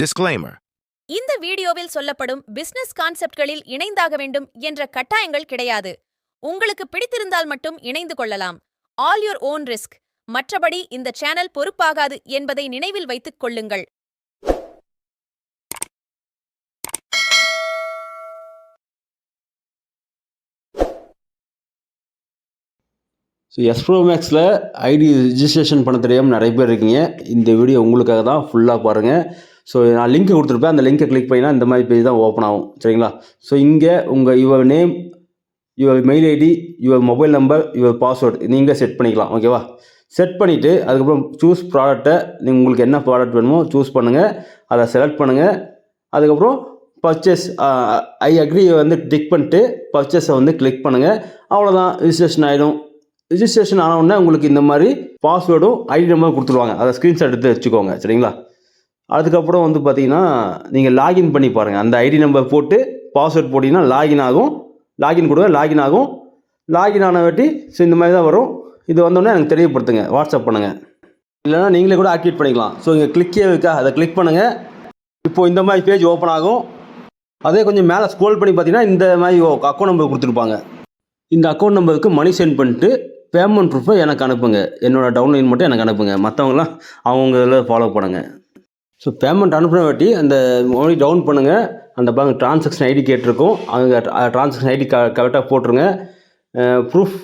Disclaimer. இந்த வீடியோவில் சொல்லப்படும் பிசினஸ் கான்செப்ட்களில் இணைந்தாக வேண்டும் என்ற கட்டாயங்கள் கிடையாது. உங்களுக்கு பிடித்திருந்தால் மட்டும் இணைந்து கொள்ளலாம். ஆல் யுவர் ஓன் ரிஸ்க் மற்றபடி இந்த சேனல் பொறுப்பாகாது என்பதை நினைவில் வைத்துக் கொள்ளுங்கள். ஸோ எஸ்ப்ரோ மேக்ஸில் ஐடி ரிஜிஸ்ட்ரேஷன் பண்ண தெரியாமல் நிறைய பேர் இருக்கீங்க. இந்த வீடியோ உங்களுக்காக தான் ஃபுல்லாக பாருங்கள் ஸோ நான் லிங்க் கொடுத்துருப்பேன். அந்த லிங்கை கிளிக் பண்ணினா இந்த மாதிரி பேஜ் தான் ஓப்பன் ஆகும். சரிங்களா? ஸோ இங்கே உங்கள் your name your mail ID your mobile number your password நீங்கள் செட் பண்ணிக்கலாம். ஓகேவா செட் பண்ணிவிட்டு அதுக்கப்புறம் சூஸ் ப்ராடக்ட்டை நீங்கள் உங்களுக்கு என்ன ப்ராடக்ட் வேணுமோ சூஸ் பண்ணுங்கள் அதை செலக்ட் பண்ணுங்கள் அதுக்கப்புறம் பர்ச்சேஸ் ஐ அக்ரி வந்து டிக் பண்ணிட்டு பர்ச்சேஸை வந்து கிளிக் பண்ணுங்கள் அவ்வளோதான் ரிஜிஸ்ட்ரேஷன் ஆகிடும் ரிஜிஸ்ட்ரேஷன் ஆனவுடனே உங்களுக்கு இந்த மாதிரி பாஸ்வேர்டும் ஐடி நம்பரும் கொடுத்துருவாங்க. அதை ஸ்க்ரீன்ஷாட் எடுத்து வச்சுக்கோங்க. சரிங்களா? அதுக்கப்புறம் வந்து பார்த்தீங்கன்னா நீங்கள் லாகின் பண்ணி பாருங்கள் அந்த ஐடி நம்பர் போட்டு பாஸ்வேர்ட் போட்டிங்கன்னா லாகின் ஆகும். லாகின் கொடுங்க லாகின் ஆகும். லாகின் ஆனவாட்டி ஸோ இந்த மாதிரி தான் வரும். இது வந்தோடனே எனக்கு தெரியப்படுத்துங்க. வாட்ஸ்அப் பண்ணுங்கள் இல்லைன்னா நீங்களே கூட ஆக்டிவேட் பண்ணிக்கலாம். ஸோ இங்கே கிளிக்கே இருக்கா? அதை கிளிக் பண்ணுங்கள் இப்போது இந்த மாதிரி பேஜ் ஓப்பன் ஆகும். அதே கொஞ்சம் மேலே ஸ்க்ரோல் பண்ணி பார்த்தீங்கன்னா இந்த மாதிரி அக்கௌண்ட் நம்பர் கொடுத்துருப்பாங்க. இந்த அக்கௌண்ட் நம்பருக்கு மணி சென்ட் பண்ணிட்டு பேமெண்ட் ப்ரூஃபை எனக்கு அனுப்புங்க. என்னோடய டவுன்லைன் மட்டும் எனக்கு அனுப்புங்க. மற்றவங்களாம் அவங்க இதில் ஃபாலோ பண்ணுங்க. ஸோ பேமெண்ட் அனுப்பின வாட்டி அந்த மணி டவுன் பண்ணுங்கள் அந்த பேங்க் ட்ரான்சாக்ஷன் ஐடி கேட்டிருக்கும். அங்கே ட்ரான்சாக்ஷன் ஐடி க கரெக்டாக போட்டுருங்க. ப்ரூஃப்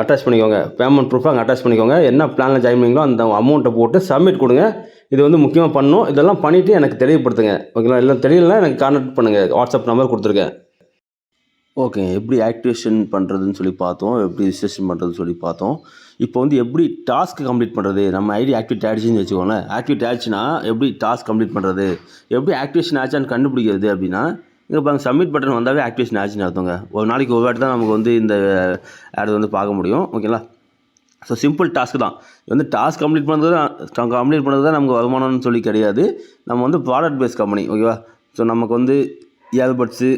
அட்டாச் பண்ணிக்கோங்க. பேமெண்ட் ப்ரூஃப் அங்கே அட்டாச் பண்ணிக்கோங்க. என்ன பிளானில் ஜாயின் பண்ணிங்களோ அந்த அமௌண்ட்டை போட்டு சப்மிட் கொடுங்க. இது வந்து முக்கியமாக பண்ணணும். இதெல்லாம் பண்ணிவிட்டு எனக்கு தெரியப்படுத்துங்க ஓகேங்களா? எல்லாம் தெரியலனா எனக்கு கான்டாக்ட் பண்ணுங்கள் வாட்ஸ்அப் நம்பர் கொடுத்துருக்கேன். ஓகே எப்படி ஆக்டிவேஷன் பண்ணுறதுன்னு சொல்லி பார்த்தோம் எப்படி ரிஜிஸ்ட்ரேஷன் பண்ணுறதுன்னு சொல்லி பார்த்தோம். இப்போ வந்து எப்படி டாஸ்க் கம்ப்ளீட் பண்ணுறது நம்ம ஐடி ஆக்டிவேட் ஆகிடுச்சின்னு வச்சுக்கோங்களேன். ஆக்டிவேட் ஆச்சுன்னா எப்படி டாஸ்க் கம்ப்ளீட் பண்ணுறது எப்படி ஆக்டிவேஷன் ஆச்சான்னு கண்டுபிடிக்கிறது அப்படின்னா இங்கே பாருங்க சப்மிட் பட்டன் வந்தாவே ஆக்டிவேஷன் ஆச்சுன்னு அர்த்தங்க. ஒரு நாளைக்கு ஒரு வாட்டி தான் நமக்கு வந்து இந்த ஆட் வந்து பார்க்க முடியும். ஓகேங்களா? ஸோ சிம்பிள் டாஸ்க் தான். வந்து டாஸ்க் கம்ப்ளீட் பண்ணுறது தான் கம்ப்ளீட் பண்ணுறது தான் நமக்கு வருமானம்னு சொல்லி கிடையாது. நம்ம வந்து ப்ராடக்ட் பேஸ் கம்பெனி ஓகேவா? ஸோ நமக்கு வந்து இயர்பட்ஸு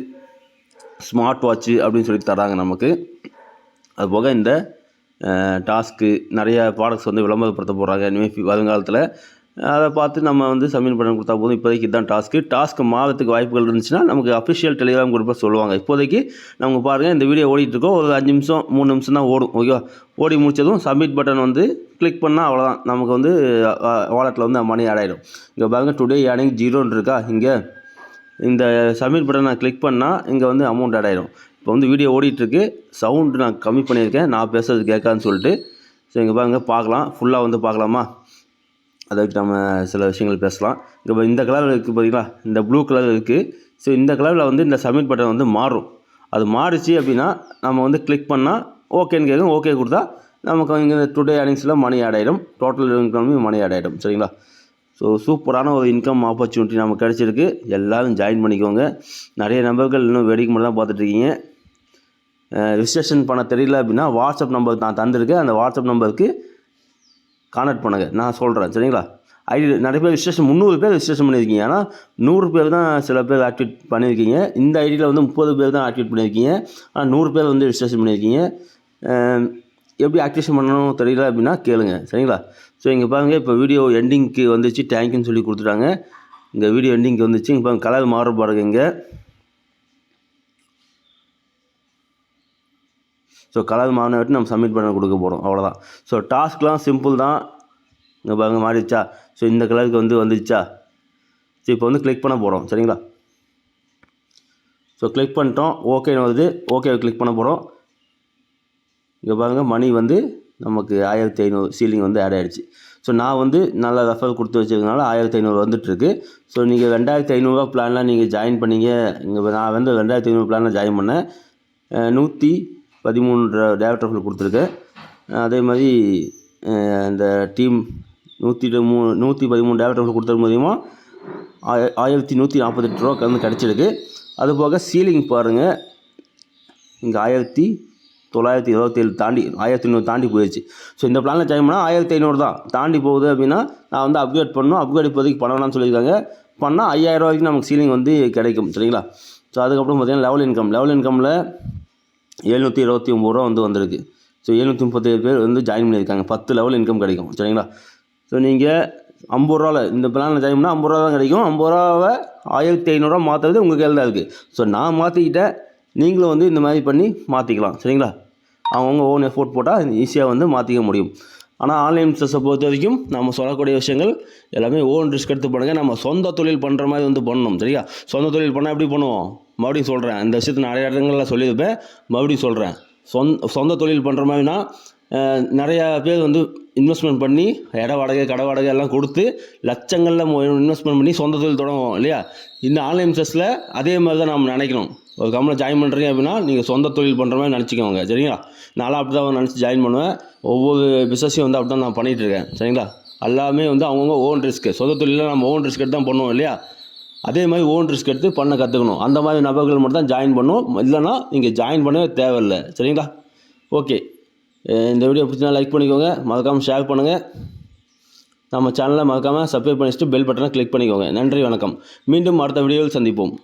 ஸ்மார்ட் வாட்ச்சு அப்படின்னு சொல்லி தராங்க நமக்கு. அது போக இந்த டாஸ்க்கு நிறைய ப்ராடக்ட்ஸ் வந்து விளம்பரப்படுத்த போகிறாங்க இனிமேல் வருங்காலத்தில் அதை பார்த்து நம்ம வந்து சப்மிட் பண்ண கொடுத்தா போதும். இப்போதைக்கு இதுதான் டாஸ்க்கு டாஸ்க்கு மாறத்துக்கு வாய்ப்புகள் இருந்துச்சுன்னா நமக்கு அஃபிஷியல் டெலிகிராம் குரூப்பை சொல்லுவாங்க. இப்போதைக்கு நம்ம பாருங்கள் இந்த வீடியோ ஓடிட்டுருக்கோம். ஒரு அஞ்சு நிமிஷம் மூணு நிமிஷம் தான் ஓடும். ஓகேவா? ஓடி முடித்ததும் சப்மிட் பட்டன் வந்து கிளிக் பண்ணால் அவ்வளோதான் நமக்கு வந்து வாலெட்டில் வந்து மணி ஆட் ஆகிடும் இங்கே பாருங்கள் டுடே ஏர்னிங் ஜீரோன்னு இருக்கா? இங்கே இந்த சப்மிட் பட்டன் நான் கிளிக் பண்ணால் இங்கே வந்து அமௌண்ட் ஆட் ஆகிடும் இப்போ வந்து வீடியோ ஓடிட்டுருக்கு. சவுண்டு நான் கம்மி பண்ணியிருக்கேன். நான் பேசுறது கேட்காதுன்னு சொல்லிட்டு. ஸோ இங்கே பாருங்க. பார்க்கலாம். ஃபுல்லாக வந்து பார்க்கலாமா? அதுக்கு நம்ம சில விஷயங்கள் பேசலாம். இப்போ இந்த கலர் இருக்குது பார்த்தீங்களா இந்த ப்ளூ கலர் இருக்குது ஸோ இந்த கலரில் வந்து இந்த சப்மிட் பட்டன் வந்து மாறும். அது மாறிச்சு அப்படின்னா நம்ம வந்து கிளிக் பண்ணால் ஓகேன்னு கேட்கும். ஓகே கொடுத்தா நமக்கு இங்கே டுடே ஏர்னிங்ஸில் மணி ஆட் ஆகிடும் டோட்டல் இன்கம்லையும் மணி ஆட் ஆகிடும் சரிங்களா? ஸோ சூப்பரான ஒரு இன்கம் ஆப்பர்ச்சுனிட்டி நமக்கு கிடச்சிருக்கு. எல்லோரும் ஜாயின் பண்ணிக்கோங்க. நிறைய நம்பர்கள் இன்னும் வேடிக்கை மட்டும் தான் பார்த்துட்ருக்கீங்க ரிஜிஸ்ட்ரேஷன் பண்ண தெரியல அப்படின்னா வாட்ஸ்அப் நம்பர் நான் தந்திருக்கேன். அந்த வாட்ஸ்அப் நம்பருக்கு கான்டாக்ட் பண்ணுங்கள் நான் சொல்கிறேன் சரிங்களா? ஐடி நிறைய பேர் ரிஜிஸ்ட்ரேஷன் முந்நூறு பேர் ரிஜிஸ்ட்ரேஷன் பண்ணியிருக்கீங்க. ஆனால் நூறு பேர் தான் சில பேர் ஆக்டிவேட் பண்ணியிருக்கீங்க. இந்த ஐடியில் வந்து முப்பது பேர் தான் ஆக்டிவேட் பண்ணியிருக்கீங்க. ஆனால் நூறு பேர் வந்து ரிஜிஸ்ட்ரேஷன் பண்ணியிருக்கீங்க. எப்படி ஆக்டிவேஷன் பண்ணணும் தெரியல அப்படின்னா கேளுங்க. சரிங்களா? ஸோ இங்கே பாருங்கள் இப்போ வீடியோ எண்டிங்க்கு வந்துச்சு தேங்க்யூன்னு சொல்லி கொடுத்துட்டாங்க. இங்கே வீடியோ எண்டிங்க்கு வந்துச்சு இங்கே பாருங்க கலர் மாற பாருங்க இங்கே. ஸோ கலர் மாறின விட்டு நம்ம சப்மிட் பண்ண கொடுக்க போகிறோம் அவ்வளோதான் ஸோ டாஸ்க்லாம் சிம்பிள் தான். இங்கே பாருங்கள் மாறிடுச்சா? ஸோ இந்த கலருக்கு வந்து வந்துடுச்சா? ஸோ இப்போ வந்து கிளிக் பண்ண போகிறோம் சரிங்களா? ஸோ கிளிக் பண்ணிட்டோம் ஓகேன்னு வருது. ஓகே கிளிக் பண்ண போகிறோம் இங்கே பாருங்கள் மணி வந்து நமக்கு ஆயிரத்தி ஐநூறு சீலிங் வந்து ஆட் ஆகிடுச்சு ஸோ நான் வந்து நல்ல ரெஃபர் கொடுத்து வச்சுருக்கனால ஆயிரத்தி ஐநூறு வந்துட்டுருக்கு. ஸோ நீங்கள் ரெண்டாயிரத்தி ஐநூறுரூவா பிளான்லாம் நீங்கள் ஜாயின் பண்ணீங்க. இங்கே நான் வந்து ரெண்டாயிரத்தி ஐநூறு பிளானில் ஜாயின் பண்ணேன். நூற்றி பதிமூணு டேரக்டர் ஃபுல் கொடுத்துருக்கேன். அதே மாதிரி இந்த டீம் நூற்றி மூ நூற்றி பதிமூணு டேரக்டர் ஃபுல் கொடுத்தது மூலியமாக ஆய ஆயிரத்தி நூற்றி நாற்பத்தெட்டு ரூபா வந்து கிடச்சிருக்கு. அதுபோக சீலிங் பாருங்கள் இங்கே ஆயிரத்தி தொள்ளாயிரத்தி இருபத்தேழு தாண்டி ஆயிரத்தி ஐநூறு தாண்டி போயிடுச்சு ஸோ இந்த பிளானில் ஜாயின் பண்ணால் ஆயிரத்தி ஐநூறு தான். தாண்டி போகுது அப்படின்னா நான் வந்து அப்கிரேட் பண்ணணும். அப்கிரேட் இப்போதைக்கு பண்ணலாம்னு சொல்லியிருக்காங்க. பண்ணால் ஐயாயிரம் ரூபாய்க்கு நமக்கு சீலிங் வந்து கிடைக்கும். சரிங்களா? ஸோ அதுக்கப்புறம் பார்த்தீங்கன்னா லெவல் இன்கம் லெவல் இன்கமில் எழுநூற்றி இருபத்தி ஒம்பது ரூபா வந்து வந்திருக்கு. ஸோ எழுநூற்றி முப்பத்தேழு பேர் வந்து ஜாயின் பண்ணியிருக்காங்க. பத்து லெவல் இன்கம் கிடைக்கும். சரிங்களா? ஸோ நீங்கள் ஐம்பது ரூபாவில் இந்த பிளானில் ஜாயின் பண்ணால் ஐம்பது ரூபா தான் கிடைக்கும். ஐம்பது ரூபாவை ஆயிரத்தி ஐநூறுரூவா மாற்றுறது உங்கள் கையில் தான் இருக்குது ஸோ நான் மாற்றிக்கிட்டேன் நீங்களும் வந்து இந்த மாதிரி பண்ணி மாற்றிக்கலாம் சரிங்களா? அவங்கவுங்க ஓன் எஃபோர்ட் போட்டால் ஈஸியாக வந்து மாற்றிக்க முடியும். ஆனால் ஆன்லைன் பிஸ்னஸை பொறுத்த வரைக்கும் நம்ம சொல்லக்கூடிய விஷயங்கள் எல்லாமே ஓன் ரிஸ்க் எடுத்து பண்ணுங்கள் நம்ம சொந்த தொழில் பண்ணுற மாதிரி வந்து பண்ணணும் சரியா? சொந்த தொழில் பண்ணால் எப்படி பண்ணுவோம்? மறுபடியும் சொல்கிறேன் இந்த விஷயத்தை நிறைய இடங்களில் சொல்லியிருப்பேன். மறுபடியும் சொல்கிறேன் சொந்த சொந்த தொழில் பண்ணுற மாதிரினா நிறையா பேர் வந்து இன்வெஸ்ட்மெண்ட் பண்ணி இட வாடகை கடை வாடகை எல்லாம் கொடுத்து லட்சங்களில் இன்வெஸ்ட்மெண்ட் பண்ணி சொந்த தொழில் தொடங்குவோம் இல்லையா? இந்த ஆன்லைன் பிஸ்னஸில் அதே மாதிரி தான் நம்ம நினைக்கணும். ஒரு கம்பெனியில் ஜாயின் பண்ணுறீங்க அப்படின்னா நீங்கள் சொந்த தொழில் பண்ணுற மாதிரி நினச்சிக்கோங்க. சரிங்களா? நானும் அப்படி தான் நினச்சி ஜாயின் பண்ணுவேன். ஒவ்வொரு பிஸ்னஸையும் வந்து அப்படி தான் நான் பண்ணிகிட்டு இருக்கேன். சரிங்களா? எல்லாமே வந்து அவங்கவுங்க ஓன் ரிஸ்க்கு சொந்த தொழிலில் நம்ம ஓன் ரிஸ்க் எடுத்து தான் பண்ணுவோம் இல்லையா? அதே மாதிரி ஓன் ரிஸ்க் எடுத்து பண்ண கற்றுக்கணும் அந்த மாதிரி நபர்கள் மட்டும் தான் ஜாயின் பண்ணுவோம் இல்லைன்னா நீங்கள் ஜாயின் பண்ணவே தேவையில்லை. சரிங்களா? ஓகே இந்த வீடியோ பிடிச்சினா லைக் பண்ணிக்கோங்க. மறக்காமல் ஷேர் பண்ணுங்கள் நம்ம சேனலை மறக்காமல் சப்ஸ்கிரைப் பண்ணிட்டு பெல் பட்டனை கிளிக் பண்ணிக்கோங்க. நன்றி வணக்கம். மீண்டும் அடுத்த வீடியோவில் சந்திப்போம்.